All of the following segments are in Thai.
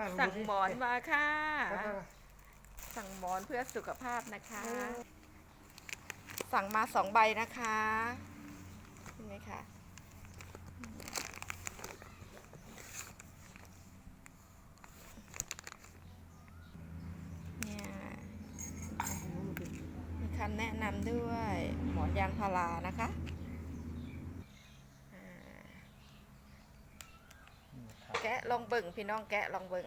ป้าลสั่งดูสิหมอนมาค่ะ ป้าป้าสั่งหมอนเพื่อสุขภาพนะคะ สั่งมาสองใบนะคะเห็นไหมคะเนี่ยมีคำแนะนำด้วยหมอนยางพารานะคะอ่า นี่ครับ แกะลองเบิ่งพี่น้องแกะลองเบิ่ง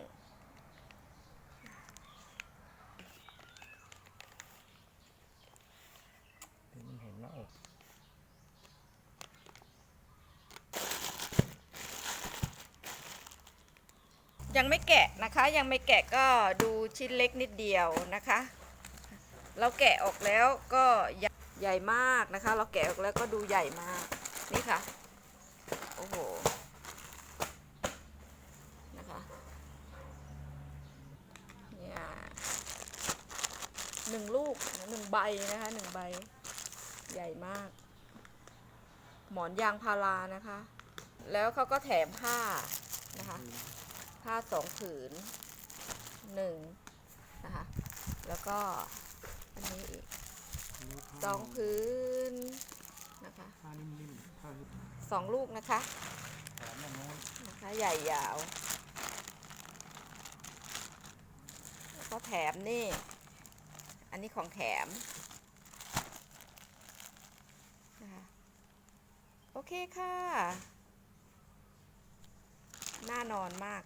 เดี๋ยวมันเห็นหน้าอกยังไม่แกะนะคะยังไม่แกะก็ดูชิ้นเล็กนิดเดียวนะคะ เราแกะออกแล้วก็ใหญ่ใหญ่มากนะคะ เราแกะออกแล้วก็ดูใหญ่มากนี่ค่ะ โอ้โหนะคะเนี่ย หนึ่งลูกหนึ่งใบนะคะหนึ่งใบ ใหญ่มาก หมอนยางพารานะคะ แล้วเขาก็แถมผ้านะคะ ผ้าสองผืนหนึ่งนะคะ แล้วก็อันนี้อีกสองผืนนะคะผ้านิ่มๆผ้าสองลูกนะคะนนู้นนะคะใหญ่ยาว แล้วก็แถมนี่ อันนี้ของแถมนะคะโอเคค่ะ น่านอนมาก